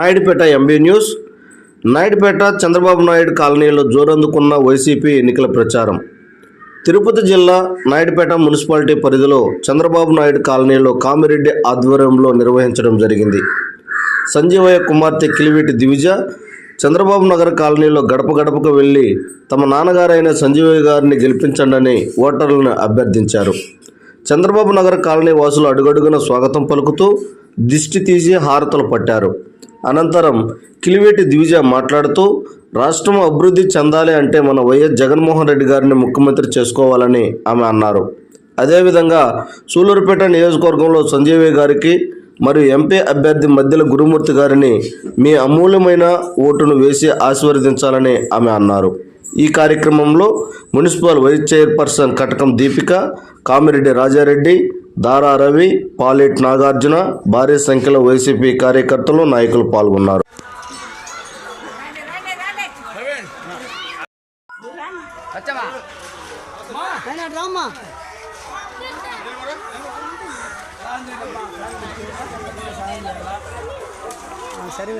Naidupeta MB news. Naidupeta Chandrababu Naidu కాలనీలో జోరందుకున్న YCP ఎన్నికల ప్రచారం. తిరుపతి జిల్లా నాయుడుపేట మున్సిపాలిటీ పరిధిలో చంద్రబాబు నాయుడు కాలనీలో కామిరెడ్డి ఆధ్వర్యంలో నిర్వహించడం జరిగింది. సంజీవయ్య కుమార్తె కిలివేటి దివిజ చంద్రబాబు నగర్ కాలనీలో గడప గడపకు వెళ్ళి తమ నాన్నగారైన సంజీవయ్య గారిని గెలిపించండని ఓటర్లను అభ్యర్థించారు. చంద్రబాబు నగర్ కాలనీ వాసులు అడుగడుగున స్వాగతం పలుకుతూ దిష్టి తీసి హారతలు పట్టారు. అనంతరం కిలివేటి దివిజ మాట్లాడుతూ రాష్ట్రం అభివృద్ధి చెందాలి అంటే మన వైఎస్ జగన్మోహన్ రెడ్డి గారిని ముఖ్యమంత్రి చేసుకోవాలని ఆమె అన్నారు. అదేవిధంగా సూలూరుపేట నియోజకవర్గంలో సంజీవయ్య గారికి మరియు ఎంపీ అభ్యర్థి మధ్యల గురుమూర్తి గారిని మీ అమూల్యమైన ఓటును వేసి ఆశీర్వదించాలని ఆమె అన్నారు. ఈ కార్యక్రమంలో municipal vice chairperson Katakam Deepika Kamireddy Rajareddy Dara Ravi Palet Nagarjuna భారీ సంఖ్యలో వైసీపీ కార్యకర్తలు నాయకులు పాల్గొన్నారు. సరే